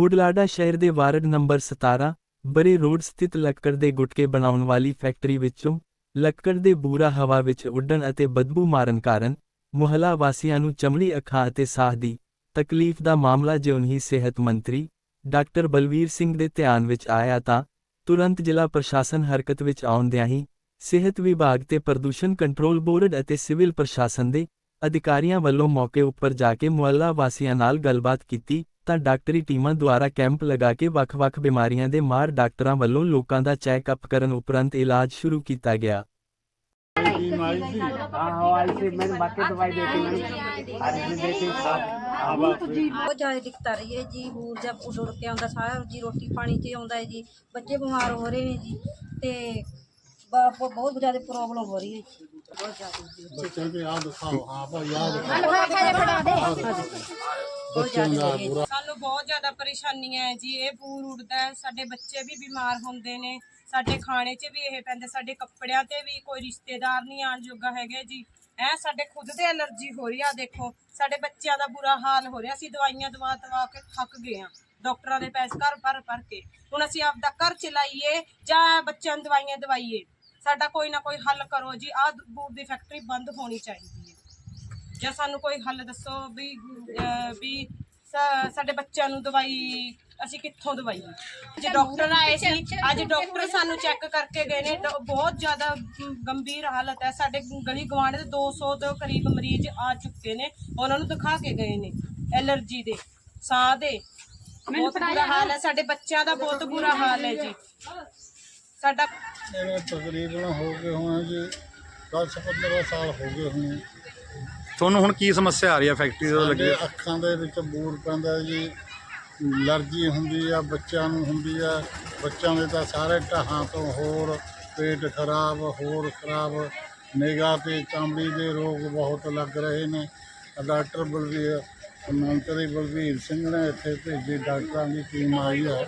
ਬੁਢਲਾਡਾ ਸ਼ਹਿਰ ਦੇ ward number 17 ਬਰੇ road ਸਥਿਤ ਲੱਕੜ ਦੇ ਗੁਟਕੇ ਬਣਾਉਣ ਵਾਲੀ ਫੈਕਟਰੀ ਵਿੱਚੋਂ ਲੱਕੜ ਦੇ ਬੂਰਾ ਹਵਾ ਵਿੱਚ ਉੱਡਣ ਅਤੇ ਬਦਬੂ ਮਾਰਨ ਕਾਰਨ ਮੁਹੱਲਾ ਵਾਸੀਆਂ ਨੂੰ ਚਮੜੀ ਅੱਖਾਂ ਅਤੇ ਸਾਹ ਦੀ ਤਕਲੀਫ ਦਾ ਮਾਮਲਾ ਜਿਉਂ ਹੀ ਸਿਹਤ ਮੰਤਰੀ ਡਾਕਟਰ ਬਲਵੀਰ ਸਿੰਘ ਦੇ ਧਿਆਨ ਵਿੱਚ ਆਇਆ ਤਾਂ ਤੁਰੰਤ ਜ਼ਿਲ੍ਹਾ ਪ੍ਰਸ਼ਾਸਨ ਹਰਕਤ ਵਿੱਚ ਆਉਂਦਿਆਂ ਹੀ ਸਿਹਤ ਵਿਭਾਗ ਤੇ ਪ੍ਰਦੂਸ਼ਣ ਕੰਟਰੋਲ ਬੋਰਡ ਅਤੇ ਸਿਵਲ ਪ੍ਰਸ਼ਾਸਨ ਦੇ ਅਧਿਕਾਰੀਆਂ ਵੱਲੋਂ ਮੌਕੇ ਉੱਪਰ ਜਾ ਕੇ ਮੁਹੱਲਾ ਵਾਸੀਆਂ ਨਾਲ ਗੱਲਬਾਤ ਕੀਤੀ ਤਾਂ ਡਾਕਟਰੀ ਟੀਮਾਂ ਦੁਆਰਾ ਕੈਂਪ ਲਗਾ ਕੇ ਵੱਖ-ਵੱਖ ਬਿਮਾਰੀਆਂ ਦੇ ਮਾਰ ਡਾਕਟਰਾਂ ਵੱਲੋਂ ਲੋਕਾਂ ਦਾ ਚੈੱਕਅਪ ਕਰਨ ਉਪਰੰਤ ਇਲਾਜ ਸ਼ੁਰੂ ਕੀਤਾ ਗਿਆ बीमारी थी हाँ हवाई से मैंने बाकी दवाई देती मैंने आज भी देती हवा से ਬਹੁਤ ਜ਼ਿਆਦਾ ਦਿੱਕਤ ਆ ਰਹੀ ਹੈ ਜੀ ਬੂਰ ਜਦ ਉੱਡ ਉੱਡ ਕੇ ਆਉਂਦਾ ਸਾਰਾ ਜੀ ਰੋਟੀ ਪਾਣੀ 'ਚ ਆਉਂਦਾ ਹੈ ਜੀ ਬੱਚੇ ਬਿਮਾਰ ਹੋ ਰਹੇ ਨੇ ਜੀ ਤੇ ਬ- ਬ- ਬਹੁਤ ਜ਼ਿਆਦਾ ਪ੍ਰੋਬਲਮ ਹੋ ਰਹੀ ਹੈ ਜੀ ਬਹੁਤ ਜ਼ਿਆਦਾ ਜੀ बच्चों के याद दिखाओ हाँ पर याद ਬਹੁਤ ਜ਼ਿਆਦਾ ਹੋ ਰਹੀ ਹੈ ਜੀ। ਬਹੁਤ ਜ਼ਿਆਦਾ ਪਰੇਸ਼ਾਨੀਆਂ ਹੈ ਜੀ ਇਹ ਬੂਰ ਉੱਡਦਾ ਹੈ ਸਾਡੇ ਬੱਚੇ ਵੀ ਬਿਮਾਰ ਹੁੰਦੇ ਨੇ ਸਾਡੇ ਖਾਣੇ 'ਚ ਵੀ ਇਹ ਪੈਂਦੇ ਸਾਡੇ ਕੱਪੜਿਆਂ ਤੇ ਵੀ ਕੋਈ ਰਿਸ਼ਤੇਦਾਰ ਨਹੀਂ ਆਣ ਜੋਗਾ ਹੈਗੇ ਜੀ ਐ ਸਾਡੇ ਖੁਦ ਤੇ ਐਲਰਜੀ ਹੋ ਰਹੀ ਆ ਦੇਖੋ ਸਾਡੇ ਬੱਚਿਆਂ ਦਾ ਬੁਰਾ ਹਾਲ ਹੋ ਰਿਹਾ ਅਸੀਂ ਦਵਾਈਆਂ ਦਵਾ ਦਵਾ ਕੇ ਥੱਕ ਗਏ ਆ ਡਾਕਟਰਾਂ ਦੇ ਪੈਸੇ ਘਰ ਭਰ ਭਰ ਕੇ ਹੁਣ ਅਸੀਂ ਆਪਦਾ ਘਰ ਚਲਾਈਏ ਜਾਂ ਬੱਚਿਆਂ ਨੂੰ ਦਵਾਈਆਂ ਦਵਾਈਏ ਸਾਡਾ ਕੋਈ ਨਾ ਕੋਈ ਹੱਲ ਕਰੋ ਜੀ ਆਹ ਬੂਰ ਦੀ ਫੈਕਟਰੀ ਬੰਦ ਹੋਣੀ ਚਾਹੀਦੀ ਹੈ ਜਾਂ ਸਾਨੂੰ ਕੋਈ ਹੱਲ ਦੱਸੋ ਵੀ ਅਹ, ਵੀ ਸਾ- ਸਾਡੇ ਬੱਚਿਆਂ ਨੂੰ ਦਵਾਈ ਅਸੀਂ ਕਿੱਥੋਂ ਦਵਾਈਏ ਜੇ ਡਾਕਟਰ ਆਏ ਸੀ ਅੱਜ ਡਾਕਟਰ ਸਾਨੂੰ ਚੈੱਕ ਕਰਕੇ ਗਏ ਨੇ। ਡ- ਬਹੁਤ ਜ਼ਿਆਦਾ ਗ- ਗੰਭੀਰ ਹਾਲਤ ਹੈ। ਸਾਡੇ ਗਲੀ ਗਵਾਂਢ ਦੇ 200 ਦੇ ਕਰੀਬ ਮਰੀਜ਼ ਆ ਚੁੱਕੇ ਨੇ ਉਹਨਾਂ ਨੂੰ ਦਿਖਾ ਕੇ ਗਏ ਨੇ ਐਲਰਜੀ ਦੇ ਸਾਹ ਦੇ। ਬਹੁਤ ਬੁਰਾ ਹਾਲ ਹੈ। ਸਾਡੇ ਬੱਚਿਆਂ ਦਾ ਬਹੁਤ ਬੁਰਾ ਹਾਲ ਹੈ ਜੀ। ਸਾਡਾ ਤਕਰੀਬਨ ਹੋ ਗਏ ਹੋਣੇ ਜੀ 10 15 ਸਾਲ ਹੋ ਗਏ ਹੋਣੇ। ਤੁਹਾਨੂੰ ਹੁਣ ਕੀ ਸਮੱਸਿਆ ਆ ਰਹੀ ਹੈ ਫੈਕਟਰੀ ਤੋਂ ਲੱਗੀ? ਸਾਡੇ ਅੱਖਾਂ ਦੇ ਵਿੱਚ ਬੂਰ ਪੈਂਦਾ ਜੀ ਅਲਰਜੀ ਹੁੰਦੀ ਆ ਬੱਚਿਆਂ ਨੂੰ ਹੁੰਦੀ ਆ। ਬੱਚਿਆਂ ਦੇ ਤਾਂ ਸਾਰੇ ਢਾਹਾਂ ਤੋਂ ਹੋਰ ਪੇਟ ਖਰਾਬ ਹੋਰ ਖਰਾਬ। ਨਿਗਾਹ ਤੇ ਚਮੜੀ ਦੇ ਰੋਗ ਬਹੁਤ ਲੱਗ ਰਹੇ ਨੇ। ਡਾਕਟਰ ਬਲਵੀਰ ਮੰਤਰੀ ਬਲਵੀਰ ਸਿੰਘ ਨੇ ਇੱਥੇ ਭੇਜੀ ਡਾਕਟਰਾਂ ਦੀ ਟੀਮ ਆਈ ਆ।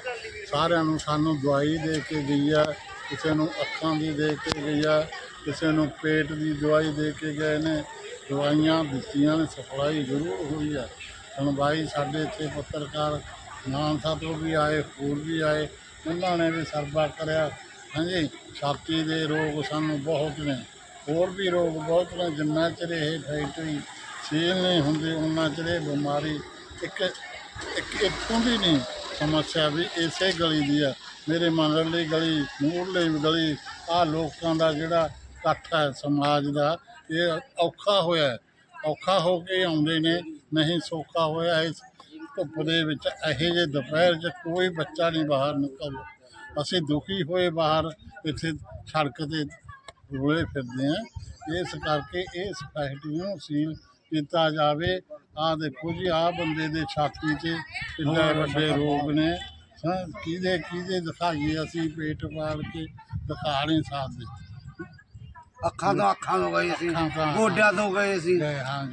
ਸਾਰਿਆਂ ਨੂੰ ਸਾਨੂੰ ਦਵਾਈ ਦੇ ਕੇ ਗਈ ਆ ਕਿਸੇ ਨੂੰ ਅੱਖਾਂ ਦੀ ਦੇ ਕੇ ਗਈ ਆ ਕਿਸੇ ਨੂੰ ਪੇਟ ਦੀ ਦਵਾਈ ਦੇ ਕੇ ਗਏ ਨੇ। ਦਵਾਈਆਂ ਦਿੱਤੀਆਂ ਨੇ, ਸਪਲਾਈ ਜ਼ਰੂਰ ਹੋਈ ਹੈ। ਸੁਣਵਾਈ ਸਾਡੇ ਇੱਥੇ ਪੱਤਰਕਾਰ ਮਾਨਸਾ ਤੋਂ ਵੀ ਆਏ, ਹੋਰ ਵੀ ਆਏ, ਉਹਨਾਂ ਨੇ ਵੀ ਸਰਵਾ ਕਰਿਆ। ਹਾਂਜੀ, ਛਾਤੀ ਦੇ ਰੋਗ ਸਾਨੂੰ ਬਹੁਤ ਨੇ, ਹੋਰ ਵੀ ਰੋਗ ਬਹੁਤ ਨੇ। ਜਿੰਨਾ ਚਿਰ ਇਹ ਫੈਕਟਰੀ ਸੀਲ ਨਹੀਂ ਹੁੰਦੀ, ਉਹਨਾਂ ਚਿਰ ਇਹ ਬਿਮਾਰੀ ਇੱਕ ਇੱਕ ਇੱਥੋਂ ਦੀ ਨਹੀਂ, ਸਮੱਸਿਆ ਵੀ ਇਸੇ ਗਲੀ ਦੀ ਆ। ਮੇਰੇ ਮੰਗਲੀ ਗਲੀ, ਮੂਹਰਲੀ ਗਲੀ ਆ ਲੋਕਾਂ ਦਾ ਜਿਹੜਾ ਇਕੱਠ ਹੈ ਸਮਾਜ ਦਾ, ਇਹ ਔਖਾ ਹੋਇਆ ਔਖਾ ਹੋ ਕੇ ਆਉਂਦੇ ਨੇ, ਨਹੀਂ ਸੌਖਾ ਹੋਇਆ ਇਸ ਧੁੱਪ ਦੇ ਵਿੱਚ। ਇਹੋ ਜਿਹੇ ਦੁਪਹਿਰ 'ਚ ਕੋਈ ਬੱਚਾ ਨਹੀਂ ਬਾਹਰ ਨਿਕਲਦਾ। ਅਸੀਂ ਦੁਖੀ ਹੋਏ ਬਾਹਰ ਇੱਥੇ ਸੜਕ ਤੇ ਰੋਲੇ ਫਿਰਦੇ ਆ ਇਸ ਕਰਕੇ ਇਹ ਸੋਸਾਇਟੀ ਨੂੰ ਸੀਲ ਕੀਤਾ ਜਾਵੇ। ਆਹ ਦੇਖੋ ਜੀ, ਆਹ ਬੰਦੇ ਦੇ ਛਾਤੀ 'ਚ ਕਿੰਨੇ ਵੱਡੇ ਰੋਗ ਨੇ। ਕਿਹਦੇ ਕਿਹਦੇ ਦਿਖਾਈਏ ਅਸੀਂ, ਪੇਟ ਪਾੜ ਕੇ ਦਿਖਾ ਨਹੀਂ ਸਕਦੇ। ਅੱਖਾਂ ਤੋਂ ਅੱਖਾਂ ਤੋਂ ਗਏ ਤੋਂ- ਗੋਡਿਆਂ ਤੋਂ ਗਏ ਜੀ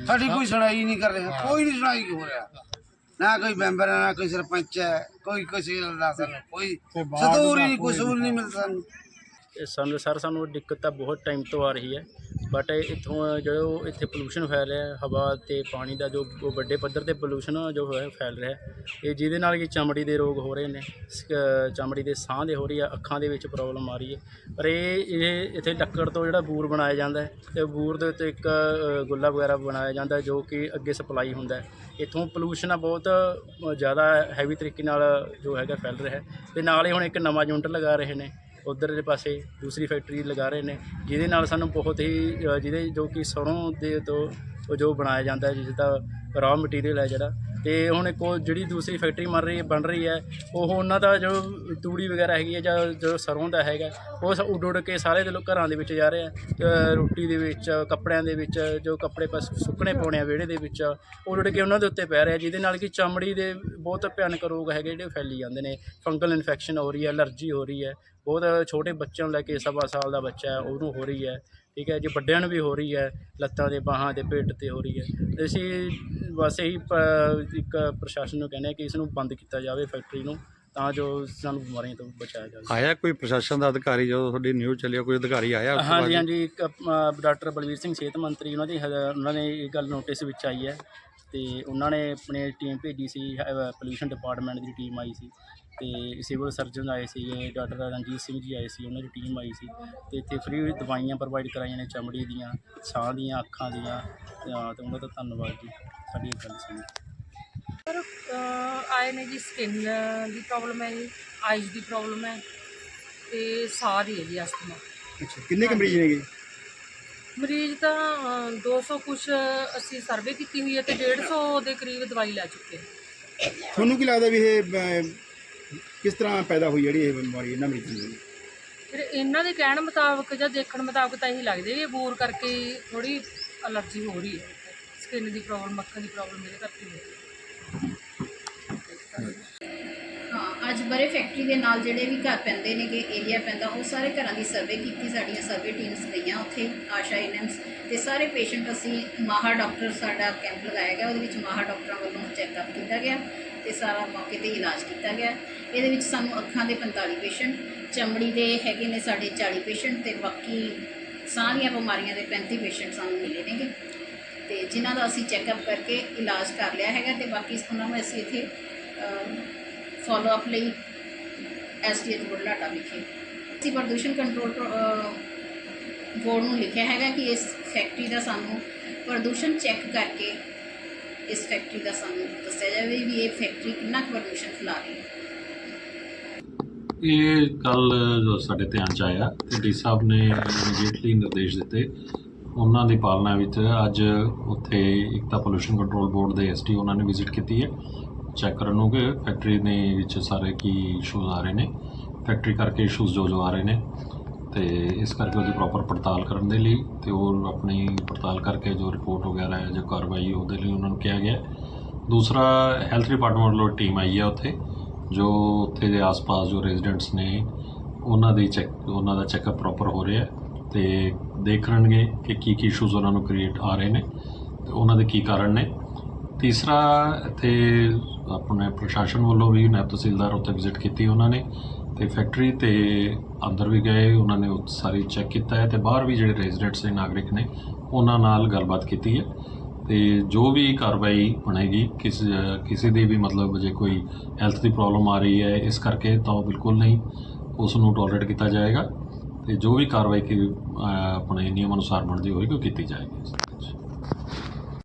ਸਾਡੀ ਕੋਈ ਸੁਣਾਈ ਨਹੀਂ ਕਰ ਰਿਹਾ ਕੋਈ ਨਹੀਂ ਸੁਣਾਈ ਹੋ ਰਿਹਾ। ਨਾ ਕੋਈ ਮੈਂਬਰ ਹੈ ਨਾ ਕੋਈ ਸਰਪੰਚ ਹੈ ਕੋਈ ਕਿਸੇ ਦਾ ਸਾਨੂੰ ਕੋਈ ਸਤੂਰ ਦਾ ਨਹੀਂ ਮਿਲਦਾ ਸਾਨੂੰ। ਇਹ ਸਾਨੂੰ ਸਰ ਸਾਨੂੰ ਦਿੱਕਤ ਤਾਂ ਬਹੁਤ ਟਾਈਮ ਤੋਂ ਆ ਰਹੀ ਹੈ। ਬਟ ਇੱਥੋਂ ਜੋ ਇੱਥੇ ਪੋਲੂਸ਼ਨ ਫੈਲ ਰਿਹਾ ਹਵਾ ਤੇ ਪਾਣੀ ਦਾ ਜੋ ਵੱਡੇ ਪੱਧਰ ਤੇ ਪੋਲੂਸ਼ਨ ਜੋ ਹੈ ਫੈਲ ਰਿਹਾ ਹੈ, ਇਹ ਜਿਹਦੇ ਨਾਲ ਕਿ ਚਮੜੀ ਦੇ ਰੋਗ ਹੋ ਰਹੇ ਨੇ ਸ- ਚਮੜੀ ਦੇ ਸਾਹ ਦੇ ਹੋ ਰਹੀ ਆ ਅੱਖਾਂ ਦੇ ਵਿੱਚ ਪ੍ਰੋਬਲਮ ਆ ਰਹੀ ਹੈ। ਪਰ ਇਹ ਇਹ ਇੱਥੇ ਲੱਕੜ ਤੋਂ ਜਿਹੜਾ ਬੂਰ ਬਣਾਇਆ ਜਾਂਦਾ ਹੈ ਤੇ ਬੂਰ ਦੇ ਉੱਤੇ ਇੱਕ ਗੁੱਲਾ ਵਗੈਰਾ ਬਣਾਇਆ ਜਾਂਦਾ ਜੋ ਕਿ ਅੱਗੇ ਸਪਲਾਈ ਹੁੰਦਾ ਇੱਥੋਂ ਪੋਲੂਸ਼ਨ ਆ ਬਹੁਤ ਜ਼ਿਆਦਾ ਹੈਵੀ ਤਰੀਕੇ ਨਾਲ ਜੋ ਹੈਗਾ ਫੈਲ ਰਿਹਾ ਹੈ। ਤੇ ਨਾਲ ਹੀ ਹੁਣ ਇੱਕ ਨਵਾਂ ਯੂਨਿਟ ਲਗਾ ਰਹੇ ਨੇ ਉਧਰ ਪਾਸੇ ਦੂਸਰੀ ਫੈਕਟਰੀ ਲਗਾ ਰਹੇ ਨੇ, ਜਿਹਦੇ ਨਾਲ ਸਾਨੂੰ ਬਹੁਤ ਹੀ ਜਿਹਦੇ ਜੋ ਕਿ ਸਰੋਂ ਦੇ ਤੋਂ ਉਹ ਜੋ ਬਣਾਇਆ ਜਾਂਦਾ ਹੈ ਜਿਸ ਦਾ ਰਾਅ ਮਟੀਰੀਅਲ ਹੈ ਜਿਹੜਾ। ਤੇ ਹੁਣ ਇੱਕ ਉਹ ਜਿਹੜੀ ਦੂਸਰੀ ਫੈਕਟਰੀ ਬਣ ਰਹੀ ਬਣ ਰਹੀ ਹੈ, ਉਹ ਉਹਨਾਂ ਦਾ ਜੋ ਤੂੜੀ ਵਗੈਰਾ ਹੈਗੀ ਹੈ ਜਾਂ ਜੋ ਸਰੋਂ ਦਾ ਹੈਗਾ, ਉਹ ਸ- ਉੱਡ ਉੱਡ ਕੇ ਸਾਰੇ ਦੇ ਲੋਕ ਘਰਾਂ ਦੇ ਵਿੱਚ ਜਾ ਰਹੇ ਆ ਰੋਟੀ ਦੇ ਵਿੱਚ, ਕੱਪੜਿਆਂ ਦੇ ਵਿੱਚ, ਜੋ ਕੱਪੜੇ ਬਸ ਸੁੱਕਣੇ ਪਾਉਣੇ ਆ ਵਿਹੜੇ ਦੇ ਵਿੱਚ, ਉਹ ਉੱਡ ਕੇ ਉਹਨਾਂ ਦੇ ਉੱਤੇ ਪੈ ਰਿਹਾ ਜਿਹਦੇ ਨਾਲ ਕਿ ਚਮੜੀ ਦੇ ਬਹੁਤ ਭਿਆਨਕ ਰੋਗ ਹੈਗੇ ਜਿਹੜੇ ਫੈਲੀ ਜਾਂਦੇ ਨੇ। ਫੰਗਲ ਇਨਫੈਕਸ਼ਨ ਹੋ ਰਹੀ ਹੈ ਅਲਰਜੀ ਹੋ ਰਹੀ ਹੈ। ਬਹੁਤ ਛੋਟੇ ਬੱਚਿਆਂ ਨੂੰ ਲੈ ਕੇ ਸਵਾ ਸਾਲ ਦਾ ਬੱਚਾ ਉਹਨੂੰ ਹੋ ਰਹੀ ਹੈ। ਠੀਕ ਹੈ ਜੇ ਵੱਡਿਆਂ ਨੂੰ ਵੀ ਹੋ ਰਹੀ ਹੈ ਲੱਤਾਂ ਦੇ ਬਾਹਾਂ ਦੇ ਪੇਟ ਤੇ ਹੋ ਰਹੀ ਹੈ। ਅਸੀਂ ਬਸ ਇਹੀ ਇੱਕ ਪ੍ਰਸ਼ਾਸਨ ਨੂੰ ਕਹਿੰਦੇ ਕਿ ਇਸ ਨੂੰ ਬੰਦ ਕੀਤਾ ਜਾਵੇ ਫੈਕਟਰੀ ਨੂੰ ਤਾਂ ਜੋ ਸਾਨੂੰ ਬਿਮਾਰੀਆਂ ਤੋਂ ਬਚਾਇਆ ਜਾਵੇ ਆਇਆ ਕੋਈ ਪ੍ਰਸ਼ਾਸਨ ਦਾ ਅਧਿਕਾਰੀ ਜਦੋਂ ਤੁਹਾਡੀ ਨਿਊਜ਼ ਚੱਲਿਆ ਕੋਈ ਅਧਿਕਾਰੀ ਆਇਆ ਉਸ ਤੋਂ ਹਾਂਜੀ? ਹਾਂਜੀ ਇੱਕ ਡਾਕਟਰ ਬਲਵੀਰ ਸਿੰਘ ਸਿਹਤ ਮੰਤਰੀ ਉਹਨਾਂ ਦੀ ਉਹਨਾਂ ਨੇ ਇਹ ਗੱਲ ਨੋਟਿਸ ਵਿੱਚ ਆਈ ਹੈ। ਤੇ ਉਹਨਾਂ ਨੇ ਆਪਣੀ ਟੀਮ ਭੇਜੀ ਸੀ ਪੋਲੂਸ਼ਨ ਡਿਪਾਰਟਮੈਂਟ ਦੀ ਟੀਮ ਆਈ ਸੀ। ਤੇ ਸਿਵਲ ਸਰਜਨ ਆਏ ਸੀਗੇ ਡਾਕਟਰ ਰਣਜੀਤ ਸਿੰਘ ਜੀ ਆਏ ਸੀ ਉਹਨਾਂ ਦੀ ਟੀਮ ਆਈ ਸੀ ਤੇ ਇੱਥੇ ਫ੍ਰੀ ਦਵਾਈਆਂ ਪ੍ਰੋਵਾਈਡ ਕਰਾਈਆਂ ਨੇ ਚਮੜੀ ਦੀਆਂ ਸਾਹ ਦੀਆਂ ਅੱਖਾਂ ਦੀਆਂ ਤੇ ਹਾਂ, ਤੇ ਉਹਨਾਂ ਦਾ ਧੰਨਵਾਦ ਜੀ ਸਾਡੀ ਇਹ ਗੱਲ ਸੁਣੀ। ਸਰ ਅਹ ਆਏ ਨੇ ਜੀ ਸਕਿਨ ਦੀ ਪ੍ਰੋਬਲਮ ਹੈ ਜੀ ਆਈਜ਼ ਦੀ ਪ੍ਰੋਬਲਮ ਹੈ ਤੇ ਸਾਹ ਦੀ ਹੈ ਜੀ ਅਸਥਮਾ ਅੱਛਾ ਕਿੰਨੇ ਕੁ ਮਰੀਜ਼ ਨੇਗੇ ਮਰੀਜ਼ ਤਾਂ ਅਹ, 200 ਕੁਛ ਅਸੀਂ ਸਰਵੇ ਕੀਤੀ ਹੋਈ ਹੈ ਤੇ 150 ਦੇ ਕਰੀਬ ਦਵਾਈ ਲੈ ਚੁੱਕੇ। ਤੁਹਾਨੂੰ ਕੀ ਲੱਗਦਾ ਵੀ ਇਹ ਕਿਸ ਤਰ੍ਹਾਂ ਪੈਦਾ ਹੋਈ ਜਿਹੜੀ ਇਹ ਬਿਮਾਰੀ ਇਹਨਾਂ ਮਰੀਜ਼ਾਂ ਨੂੰ ਫਿਰ ਇਹਨਾਂ ਦੇ ਕਹਿਣ ਮੁਤਾਬਕ ਜਾਂ ਦੇਖਣ ਮੁਤਾਬਕ ਤਾਂ ਇਹੀ ਲੱਗਦੇ ਵੀ ਬੋਰ ਕਰਕੇ ਥੋੜੀ ਅਲਰਜੀ ਹੋ ਰਹੀ ਹੈ। ਸਕਿਨ ਦੀ ਪ੍ਰੋਬਲਮ ਅੱਖਾਂ ਦੀ ਪ੍ਰੋਬਲਮ ਇਹਦੇ ਕਰਕੇ ਹੋ ਰਹੀ ਹੈ। ਹਾਂ ਅੱਜ ਬਰੇ ਫੈਕਟਰੀ ਦੇ ਨਾਲ ਜਿਹੜੇ ਵੀ ਘਰ ਪੈਂਦੇ ਨੇਗੇ ਏਰੀਆ ਪੈਂਦਾ ਉਹ ਸਾਰੇ ਘਰਾਂ ਦੀ ਸਰਵੇ ਕੀਤੀ ਸਾਡੀਆਂ ਸਰਵੇ ਟੀਮਸ ਗਈਆਂ ਉੱਥੇ ਆਸ਼ਾ ਇਨਮਸ ਤੇ ਸਾਰੇ ਪੇਸ਼ੈਂਟ ਅਸੀਂ ਮਾਹਰ ਡਾਕਟਰ ਸਾਡਾ ਕੈਂਪ ਲਗਾਇਆ ਗਿਆ ਉਹਦੇ ਵਿੱਚ ਮਾਹਰ ਡਾਕਟਰਾਂ ਵੱਲੋਂ ਚੈੱਕਅਪ ਕੀਤਾ ਗਿਆ ਤੇ ਸਾਰਾ ਮੌਕੇ ਤੇ ਇਲਾਜ ਕੀਤਾ ਗਿਆ। ਇਹਦੇ ਵਿੱਚ ਸਾਨੂੰ ਅੱਖਾਂ ਦੇ 45 ਪੇਸ਼ੈਂਟ ਚਮੜੀ ਦੇ ਹੈਗੇ ਨੇ ਸਾਡੇ 40 ਪੇਸ਼ੈਂਟ ਤੇ ਬਾਕੀ ਸਾਹ ਦੀਆਂ ਬਿਮਾਰੀਆਂ ਦੇ 35 ਪੇਸ਼ੈਂਟ ਸਾਨੂੰ ਮਿਲੇ ਨੇਗੇ। ਤੇ ਜਿਨ੍ਹਾਂ ਦਾ ਅਸੀਂ ਚੈੱਕਅਪ ਕਰਕੇ ਇਲਾਜ ਕਰ ਲਿਆ ਹੈਗਾ ਤੇ ਬਾਕੀ ਉਹਨਾਂ ਨੂੰ ਅਸੀਂ ਇੱਥੇ ਫਾਲੋ ਅਪ ਲਈ ਐਸਟੀਐਚ ਬੁਢਲਾਡਾ ਵਿਖੇ। ਅਸੀਂ ਪ੍ਰਦੂਸ਼ਣ ਕੰਟਰੋਲ ਬੋਰਡ ਨੂੰ ਲਿਖਿਆ ਹੈਗਾ ਕਿ ਇਸ ਫੈਕਟਰੀ ਦਾ ਸਾਨੂੰ ਪ੍ਰਦੂਸ਼ਣ ਚੈੱਕ ਕਰਕੇ ਇਸ ਫੈਕਟਰੀ ਦਾ ਸਾਨੂੰ ਦੱਸਿਆ ਜਾਵੇ ਵੀ ਇਹ ਫੈਕਟਰੀ ਕਿੰਨਾ ਕੁ ਪ੍ਰਦੂਸ਼ਣ ਫੈਲਾ ਰਹੀ ਹੈ। ਇਹ ਕੱਲ ਜੋ ਸਾਡੇ ਧਿਆਨ ਚ ਆਇਆ, ਤੇ ਡੀ ਸਾਹਿਬ ਨੇ ਇਮੀਡੀਏਟਲੀ ਨਿਰਦੇਸ਼ ਦਿੱਤੇ। ਉਹਨਾਂ ਦੀ ਪਾਲਣਾ ਵਿੱਚ ਅੱਜ ਉੱਥੇ ਇੱਕ ਤਾਂ ਪੋਲੂਸ਼ਨ ਕੰਟਰੋਲ ਬੋਰਡ ਦੇ ਐਸਟੀ ਉਹਨਾਂ ਨੇ ਵਿਜ਼ਿਟ ਕੀਤੀ ਹੈ। ਚੈੱਕ ਕਰਨ ਨੂੰ ਕਿ ਫੈਕਟਰੀ ਦੇ ਵਿੱਚ ਸਾਰੇ ਕੀ ਇਸ਼ੂਜ਼ ਆ ਰਹੇ ਨੇ। ਫੈਕਟਰੀ ਕਰਕੇ ਇਸ਼ੂਜ਼ ਜੋ ਜੋ ਆ ਰਹੇ ਨੇ, ਤੇ ਇਸ ਕਰਕੇ ਉਹਦੀ ਪ੍ਰੋਪਰ ਪੜਤਾਲ ਕਰਨ ਦੇ ਲਈ ਤੇ ਉਹ ਆਪਣੀ ਪੜਤਾਲ ਕਰਕੇ ਜੋ ਰਿਪੋਰਟ ਵਗੈਰਾ ਹੈ, ਜੋ ਕਾਰਵਾਈ ਉਹਦੇ ਲਈ ਉਹਨਾਂ ਨੂੰ ਕਿਹਾ ਗਿਆ ਦੂਸਰਾ ਹੈਲਥ ਡਿਪਾਰਟਮੈਂਟ ਵੱਲੋਂ ਟੀਮ ਆਈ ਹੈ ਉੱਥੇ। ਜੋ ਉੱਥੇ ਦੇ ਆਸ-ਪਾਸ ਜੋ ਰੈਜ਼ੀਡੈਂਟਸ ਨੇ, ਉਹਨਾਂ ਦੇ ਚੈੱਕ ਉਹਨਾਂ ਦਾ ਚੈੱਕਅਪ ਪ੍ਰੋਪਰ ਹੋ ਰਿਹਾ ਹੈ ਤੇ ਦੇਖ ਲੈਣਗੇ ਕਿ ਕੀ ਕੀ ਇਸ਼ੂਜ਼ ਉਹਨਾਂ ਨੂੰ ਕ੍ਰੀਏਟ ਆ ਰਹੇ ਨੇ ਤੇ ਉਹਨਾਂ ਦੇ ਕੀ ਕਾਰਨ ਨੇ। ਤੀਸਰਾ, ਇੱਥੇ ਆਪਣੇ ਪ੍ਰਸ਼ਾਸਨ ਵੱਲੋਂ ਵੀ ਨਾਇਬ ਤਹਿਸੀਲਦਾਰ ਉੱਥੇ ਵਿਜ਼ਿਟ ਕੀਤੀ ਉਹਨਾਂ ਨੇ ਤੇ ਫੈਕਟਰੀ ਤੇ ਅੰਦਰ ਵੀ ਗਏ, ਉਹਨਾਂ ਨੇ ਉਹ ਸਾਰੀ ਚੈੱਕ ਕੀਤਾ ਹੈ ਤੇ ਬਾਹਰ ਵੀ ਜਿਹੜੇ ਰੈਜ਼ੀਡੈਂਟਸ ਨੇ, ਨਾਗਰਿਕ ਨੇ, ਉਹਨਾਂ ਨਾਲ ਗੱਲਬਾਤ ਕੀਤੀ ਹੈ। ਤੇ ਜੋ ਵੀ ਕਾਰਵਾਈ ਬਣੇਗੀ, ਕਿਸ, ਕਿਸੇ ਦੀ ਵੀ ਮਤਲਬ ਜੇ ਕੋਈ ਹੈਲਥ ਦੀ ਪ੍ਰੋਬਲਮ ਆ ਰਹੀ ਹੈ, ਇਸ ਕਰਕੇ ਤਾਂ ਉਹ ਬਿਲਕੁਲ ਨਹੀਂ ਉਸ ਨੂੰ ਟੋਲਰੇਟ ਕੀਤਾ ਜਾਏਗਾ ਤੇ ਜੋ ਵੀ ਕਾਰਵਾਈ ਕੀ ਆਪਣੇ ਨਿਯਮ ਅਨੁਸਾਰ ਬਣਦੀ ਹੋਏਗੀ, ਉਹ ਕੀਤੀ ਜਾਏਗੀ।